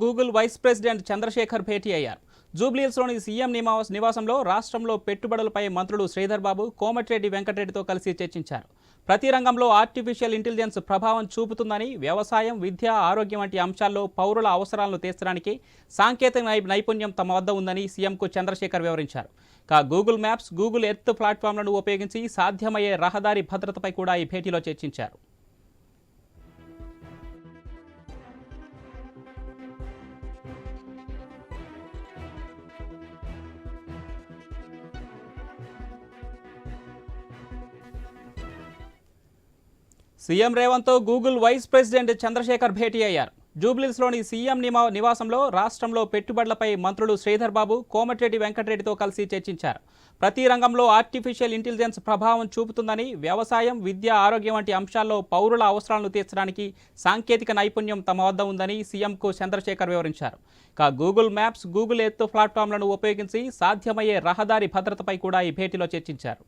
Google vice president Chandrasekhar భేటీ అయ్యారు. జూబ్లీహిల్స్లోని CM Nivas నివాసంలో రాష్ట్రంలో పెట్టుబడులపై మంత్రులు శ్రీధర్ బాబు కోమటిరెడ్డి వెంకటరెడ్డితో కలిసి చర్చించారు. ప్రతి రంగంలో ఆర్టిఫిషియల్ ఇంటెలిజెన్స్ ప్రభావం చూపుతుందని వ్యవసాయం విద్య ఆరోగ్యం వంటి అంశాల్లో పౌరుల అవసరాలను తీర్చడానికి సాంకేతిక నైపుణ్యం తమ వద్ద ఉందని సీఎంకు చంద్రశేఖర్ వివరించారు. కా గూగుల్ మ్యాప్స్ గూగుల్ ఎర్త్ ప్లాట్ఫామ్లను ఉపయోగించి సాధ్యమయ్యే రహదారి భద్రతపై కూడా ఈ భేటీలో చర్చించారు. సీఎం రేవంత్తో గూగుల్ వైస్ ప్రెసిడెంట్ చంద్రశేఖర్ భేటీ అయ్యారు. జూబ్లీస్లోని సీఎం నివాసంలో రాష్ట్రంలో పెట్టుబడులపై మంత్రులు శ్రీధర్ బాబు కోమటిరెడ్డి వెంకటరెడ్డితో కలిసి చర్చించారు. ప్రతి రంగంలో ఆర్టిఫిషియల్ ఇంటెలిజెన్స్ ప్రభావం చూపుతుందని వ్యవసాయం విద్య ఆరోగ్యం వంటి అంశాల్లో పౌరుల అవసరాలను తీర్చడానికి సాంకేతిక నైపుణ్యం తమ వద్ద ఉందని సీఎంకు చంద్రశేఖర్ వివరించారు. ఇక గూగుల్ మ్యాప్స్ గూగుల్ ఎత్తు ప్లాట్ఫామ్లను ఉపయోగించి సాధ్యమయ్యే రహదారి భద్రతపై కూడా ఈ భేటీలో చర్చించారు.